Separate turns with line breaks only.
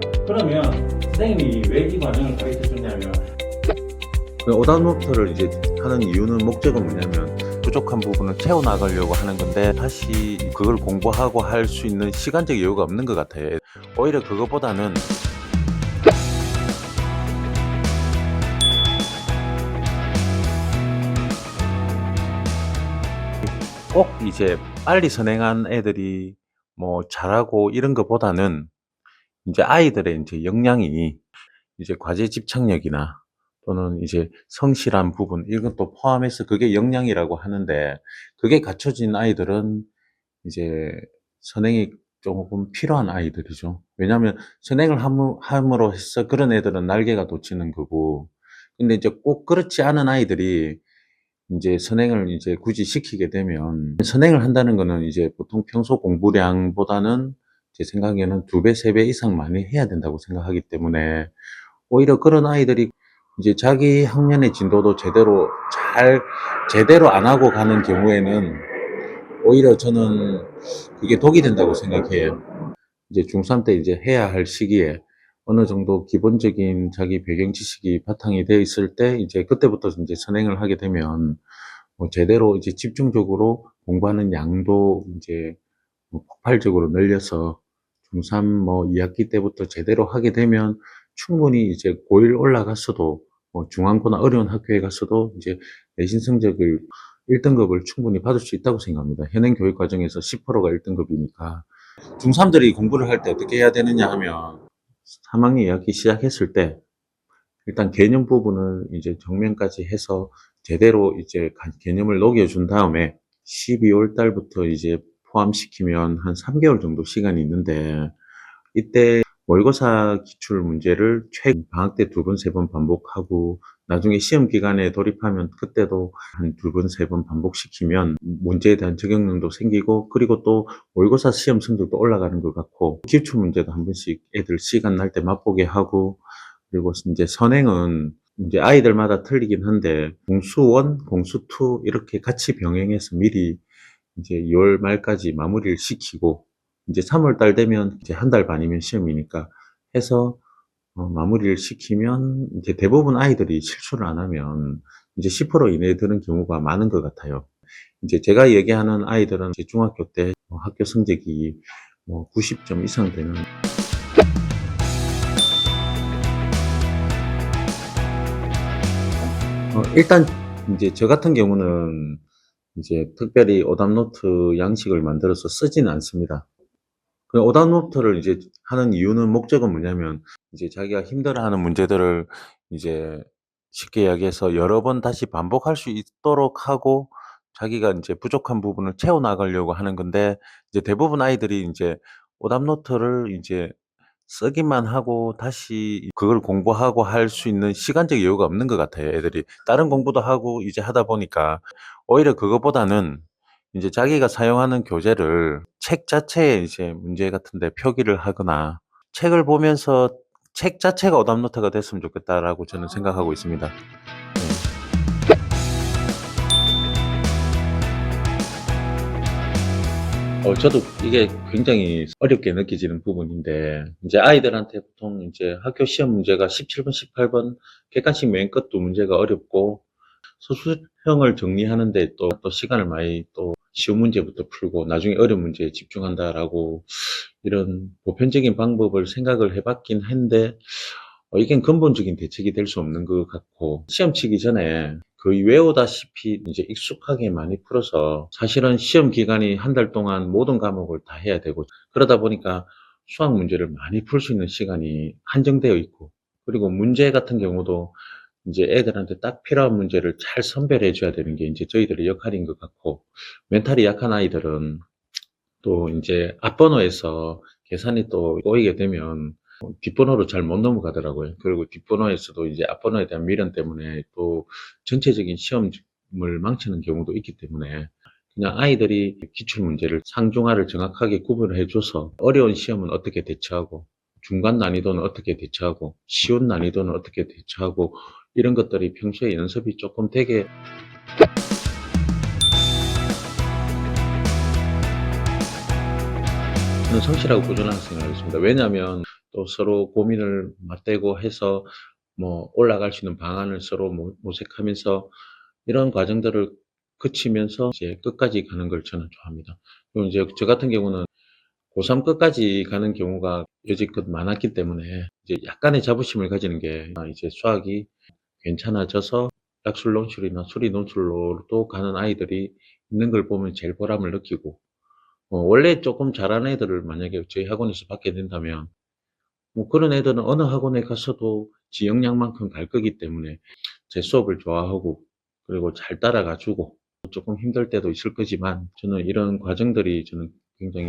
자, 그러면 선생님이 왜 이 과정을 가르쳐 줬냐면
그 오답노트를 이제 하는 이유는 목적은 뭐냐면 부족한 부분을 채워나가려고 하는 건데 다시 그걸 공부하고 할 수 있는 시간적 여유가 없는 것 같아요. 오히려 그것보다는 꼭 이제 빨리 선행한 애들이 뭐 잘하고 이런 것보다는 이제 아이들의 이제 역량이 이제 과제 집착력이나 또는 이제 성실한 부분 이런 것도 포함해서 그게 역량이라고 하는데 그게 갖춰진 아이들은 이제 선행이 조금 필요한 아이들이죠. 왜냐하면 선행을 함으- 함으로 해서 그런 애들은 날개가 돋치는 거고 근데 이제 꼭 그렇지 않은 아이들이 이제 선행을 이제 굳이 시키게 되면 선행을 한다는 거는 이제 보통 평소 공부량보다는 제 생각에는 두 배, 세 배 이상 많이 해야 된다고 생각하기 때문에 오히려 그런 아이들이 이제 자기 학년의 진도도 제대로 잘 제대로 안 하고 가는 경우에는 오히려 저는 그게 독이 된다고 생각해요. 이제 중3 때 이제 해야 할 시기에 어느 정도 기본적인 자기 배경 지식이 바탕이 되어 있을 때 이제 그때부터 이제 선행을 하게 되면 뭐 제대로 이제 집중적으로 공부하는 양도 이제 뭐 폭발적으로 늘려서 중3 뭐 2학기 때부터 제대로 하게 되면 충분히 이제 고1 올라갔어도 뭐 중앙고나 어려운 학교에 갔어도 이제 내신 성적을 1등급을 충분히 받을 수 있다고 생각합니다. 현행 교육 과정에서 10%가 1등급이니까 중3들이 공부를 할 때 어떻게 해야 되느냐 하면 3학년 2학기 시작했을 때 일단 개념 부분을 이제 정면까지 해서 제대로 이제 가- 개념을 녹여준 다음에 12월 달부터 이제 포함시키면 한 3개월 정도 시간이 있는데 이때 모의고사 기출 문제를 최 방학 때 두 번, 세 번 반복하고 나중에 시험 기간에 돌입하면 그때도 한 두 번, 세 번 반복시키면 문제에 대한 적용력도 생기고 그리고 또 모의고사 시험 성적도 올라가는 것 같고 기출 문제도 한 번씩 애들 시간 날 때 맛보게 하고 그리고 이제 선행은 이제 아이들마다 틀리긴 한데 공수 1, 공수 2 이렇게 같이 병행해서 미리 이제 2월 말까지 마무리를 시키고 이제 3월 달 되면 이제 한 달 반이면 시험이니까 해서 어, 마무리를 시키면 이제 대부분 아이들이 실수를 안 하면 이제 10% 이내에 드는 경우가 많은 것 같아요. 이제 제가 얘기하는 아이들은 이제 중학교 때 어, 학교 성적이 뭐 90점 이상 되는 어, 일단 이제 저 같은 경우는 이제 특별히 오답노트 양식을 만들어서 쓰지는 않습니다. 그 오답노트를 이제 하는 이유는 목적은 뭐냐면 이제 자기가 힘들어하는 문제들을 이제 쉽게 이야기해서 여러 번 다시 반복할 수 있도록 하고 자기가 이제 부족한 부분을 채워 나가려고 하는 건데 이제 대부분 아이들이 이제 오답노트를 이제 쓰기만 하고 다시 그걸 공부하고 할 수 있는 시간적 여유가 없는 것 같아요, 애들이. 다른 공부도 하고 이제 하다 보니까 오히려 그것보다는 이제 자기가 사용하는 교재를 책 자체에 이제 문제 같은데 표기를 하거나 책을 보면서 책 자체가 오답노트가 됐으면 좋겠다라고 저는 생각하고 있습니다. 어, 저도 이게 굉장히 어렵게 느껴지는 부분인데, 이제 아이들한테 보통 이제 학교 시험 문제가 17번, 18번, 객관식 맨 끝도 문제가 어렵고, 소수형을 정리하는데 또, 또 시간을 많이 또 쉬운 문제부터 풀고, 나중에 어려운 문제에 집중한다라고, 이런 보편적인 방법을 생각을 해봤긴 한데, 어, 이게 근본적인 대책이 될 수 없는 것 같고, 시험 치기 전에 거의 외우다시피 이제 익숙하게 많이 풀어서 사실은 시험 기간이 한 달 동안 모든 과목을 다 해야 되고, 그러다 보니까 수학 문제를 많이 풀 수 있는 시간이 한정되어 있고, 그리고 문제 같은 경우도 이제 애들한테 딱 필요한 문제를 잘 선별해 줘야 되는 게 이제 저희들의 역할인 것 같고, 멘탈이 약한 아이들은 또 이제 앞번호에서 계산이 또 꼬이게 되면 뒷번호로 잘 못 넘어가더라고요. 그리고 뒷번호에서도 이제 앞번호에 대한 미련 때문에 또 전체적인 시험을 망치는 경우도 있기 때문에 그냥 아이들이 기출 문제를 상중하를 정확하게 구분을 해줘서 어려운 시험은 어떻게 대처하고 중간 난이도는 어떻게 대처하고 쉬운 난이도는 어떻게 대처하고 이런 것들이 평소에 연습이 조금 되게 성실하고 꾸준한 학생을 하겠습니다. 왜냐하면 또 서로 고민을 맞대고 해서 뭐 올라갈 수 있는 방안을 서로 모- 모색하면서 이런 과정들을 거치면서 이제 끝까지 가는 걸 저는 좋아합니다. 그리고 이제 저 같은 경우는 고3 끝까지 가는 경우가 여지껏 많았기 때문에 이제 약간의 자부심을 가지는 게 아, 이제 수학이 괜찮아져서 약술 논술이나 수리 논술로도 가는 아이들이 있는 걸 보면 제일 보람을 느끼고 어, 원래 조금 잘하는 애들을 만약에 저희 학원에서 받게 된다면 뭐 그런 애들은 어느 학원에 가서도 지 역량만큼 갈 거기 때문에 제 수업을 좋아하고 그리고 잘 따라가 주고 조금 힘들 때도 있을 거지만 저는 이런 과정들이 저는 굉장히